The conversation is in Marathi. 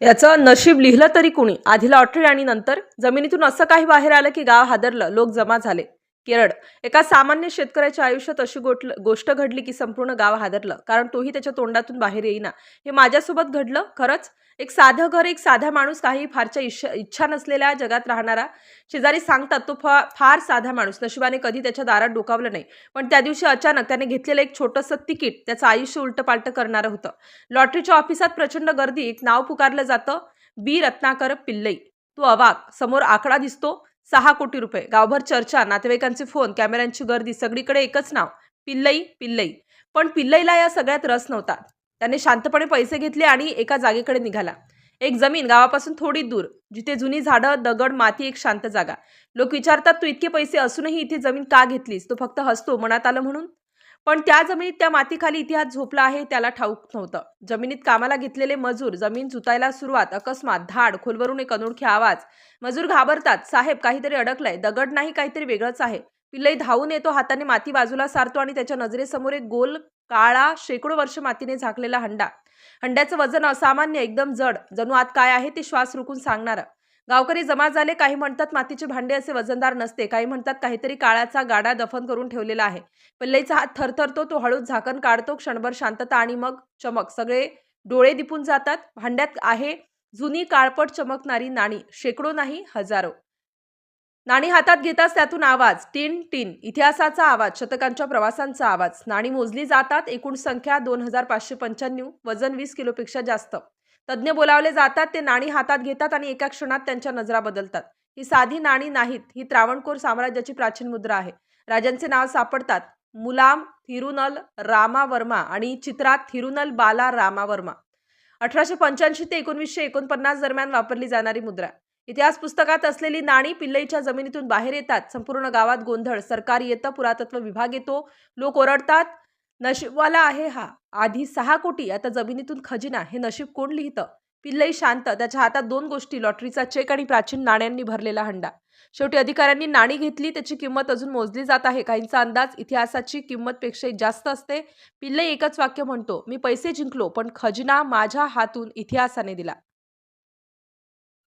याचं नशीब लिहिलं तरी कुणी? आधी लॉटरी आणि नंतर? जमिनीतून असं काही बाहेर आलं की गाव हादरलं लोक जमा झाले. केरळ. एका सामान्य शेतकऱ्याच्या आयुष्यात अशी गोट गोष्ट घडली की संपूर्ण गाव हादरलं. कारण तोही त्याच्या तोंडातून बाहेर येईना. हे माझ्यासोबत घडलं? खरंच? एक साधं घर एक साधा माणूस काही फारच्या इच्छा इच्छा नसलेल्या जगात राहणारा? शेजारी सांगतात तो फा फार साधा माणूस. नशिबाने कधी त्याच्या दारात डोकावलं नाही. पण त्या दिवशी अचानक त्याने घेतलेलं एक छोटंसं तिकीट त्याचं आयुष्य उलटपालट करणारं होतं. लॉटरीच्या ऑफिसात प्रचंड गर्दी. एक नाव पुकारलं जातं बी. रत्नाकर पिल्लई. तू अवाक. समोर आकडा दिसतो सहा कोटी रुपये. गावभर चर्चा नातेवाईकांचे फोन कॅमेऱ्यांची गर्दी सगळीकडे एकच नाव पिल्लई पिल्लई. पण पिल्लईला या सगळ्यात रस नव्हता. त्याने शांतपणे पैसे घेतले आणि एका जागेकडे निघाला. एक जमीन गावापासून थोडी दूर जिथे जुनी झाडं दगड माती एक शांत जागा. लोक विचारतात तू इतके पैसे असूनही इथे जमीन का घेतलीस? तो फक्त हसतो मनात आलं म्हणून? पण त्या जमिनीत त्या मातीखाली इतिहास झोपला आहे त्याला ठाऊक नव्हतं. जमिनीत कामाला घेतलेले मजूर जमीन जुतायला सुरुवात अकस्मात धाड खोलवरून एक अनोळखी आवाज. मजूर घाबरतात. साहेब काहीतरी अडकलंय. दगड नाही काहीतरी वेगळंच आहे. पिल्लई धावून येतो हाताने माती बाजूला सारतो आणि त्याच्या नजरेसमोर एक गोल काळा शेकडो वर्ष मातीने झाकलेला हंडा. हंड्याचं वजन असामान्य एकदम जड. जणू आत काय आहे ते श्वास रोखून सांगणारं. गावकरी जमा झाले. काही म्हणतात मातीचे भांडे असे वजनदार नसते. काही म्हणतात काहीतरी काळाचा गाडा दफन करून ठेवलेला आहे. पिल्लईचा हात थरथरतो तो हळूच झाकण काढतो. क्षणभर शांतता आणि मग चमक. सगळे डोळे दिपून जातात. भांड्यात आहे जुनी काळपट चमकणारी नाणी. शेकडो नाही हजारो. नाणी हातात घेताच त्यातून आवाज. टिन टिन. इतिहासाचा आवाज. शतकांच्या प्रवासांचा आवाज. नाणी मोजली जातात. एकूण संख्या दोन हजार पाचशे पंच्याण्णव. वजन वीस किलोपेक्षा जास्त. तज्ज्ञ बोलावले जातात ते नाणी हातात घेतात आणि एका क्षणात त्यांच्या नजरा बदलतात. ही साधी नाणी नाहीत ही त्रावणकोर साम्राज्याची प्राचीन मुद्रा आहे. राजांचे नाव सापडतात. मुलाम थिरुनल रामावर्मा आणि चित्रात थिरुनल बाला रामावर्मा. अठराशे पंच्याऐंशी ते एकोणवीसशे एकोणपन्नास दरम्यान वापरली जाणारी मुद्रा. इतिहास पुस्तकात असलेली नाणी पिल्लईच्या जमिनीतून बाहेर येतात. संपूर्ण गावात गोंधळ सरकार येतं पुरातत्व विभाग येतो लोक ओरडतात नशीबवाला आहे हा. आधी सहा कोटी आता जमिनीतून खजिना हे नशीब कोण लिहितं? पिल्लई शांत त्याच्या हातात दोन गोष्टी लॉटरीचा चेक आणि प्राचीन नाण्यांनी भरलेला हंडा. शेवटी अधिकाऱ्यांनी नाणी घेतली त्याची किंमत अजून मोजली जात आहे. काहींचा अंदाज इतिहासाची किंमतपेक्षाही जास्त असते. पिल्लई एकच वाक्य म्हणतो मी पैसे जिंकलो पण खजिना माझ्या हातून इतिहासाने दिला.